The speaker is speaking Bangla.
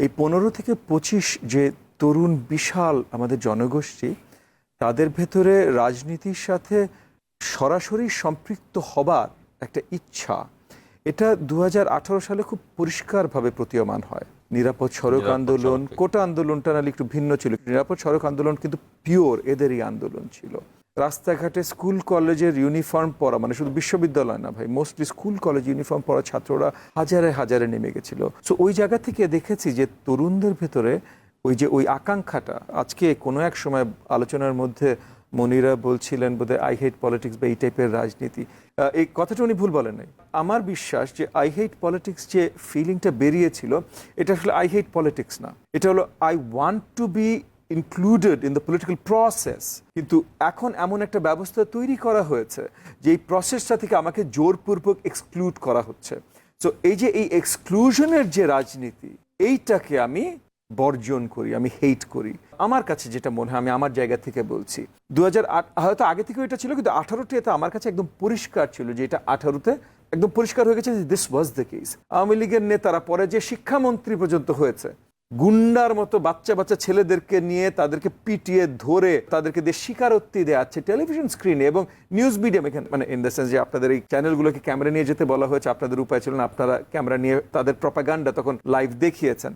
এই পনেরো থেকে পঁচিশ যে তরুণ বিশাল আমাদের জনগোষ্ঠী তাদের ভেতরে রাজনীতির সাথে সরাসরি সম্পৃক্ত হবার একটা ইচ্ছা এটা দু হাজার আঠারো সালে খুব পরিষ্কারভাবে প্রতীয়মান হয়। নিরাপদ সড়ক আন্দোলন কোটা আন্দোলনটা নাহলে একটু ভিন্ন ছিল। নিরাপদ সড়ক আন্দোলন কিন্তু পিওর এদেরই আন্দোলন ছিল। রাস্তাঘাটে স্কুল, কলেজের ইউনিফর্ম পরা মানে শুধু বিশ্ববিদ্যালয় না ভাই, মোস্টলি স্কুল, কলেজ ইউনিফর্ম পরা ছাত্ররা হাজারে হাজারে নেমে গেছিল। সো ওই জায়গা থেকে দেখেছি যে তরুণদের ভেতরে ওই যে ওই আকাঙ্ক্ষাটা, আজকে কোনো এক সময় আলোচনার মধ্যে মনিরা বলছিলেন বোধহয় আই হেট পলিটিক্স বা এই টাইপের রাজনীতি। এই কথাটা উনি ভুল বলেন নাই। আমার বিশ্বাস যে আই হেট পলিটিক্স যে ফিলিংটা বেরিয়েছিল, এটা আসলে আই হেট পলিটিক্স না। এটা হলো I want to be included in the political process কিন্তু এখন এমন একটা ব্যবস্থা তৈরি করা হয়েছে, যে এই প্রসেসটা থেকে আমাকে জোরপূর্বক এক্সক্লুড করা হচ্ছে। সো এই যে এই এক্সক্লুশনের যে রাজনীতি, এইটাকে আমি বর্জন করি, আমি হেট করি। আমার কাছে যেটা মনে হয়, আমি আমার জায়গা থেকে বলছি। দু হাজার আট, হয়তো আগে থেকেও এটা ছিল, কিন্তু আঠারোটি এটা আমার কাছে একদম পরিষ্কার ছিল, যে এটা আঠারোতে একদম পরিষ্কার হয়ে গেছে this was the case Awami লীগের নেতারা পরে যে শিক্ষামন্ত্রী পর্যন্ত হয়েছে গুন্ডার মতো বাচ্চা বাচ্চা ছেলেদেরকে নিয়ে তাদেরকে পিটিয়ে ধরে তাদেরকে দিয়ে স্বীকারোক্তি আছে টেলিভিশন স্ক্রিনে এবং নিউজ মিডিয়াম এখানে মানে ইন দ্য সেন্স যে আপনাদের এই চ্যানেলগুলোকে ক্যামেরা নিয়ে যেতে বলা হয়েছে, আপনাদের উপায় ছিল না, আপনারা ক্যামেরা নিয়ে তাদের প্রপাগান্ডা তখন লাইভ দেখিয়েছেন।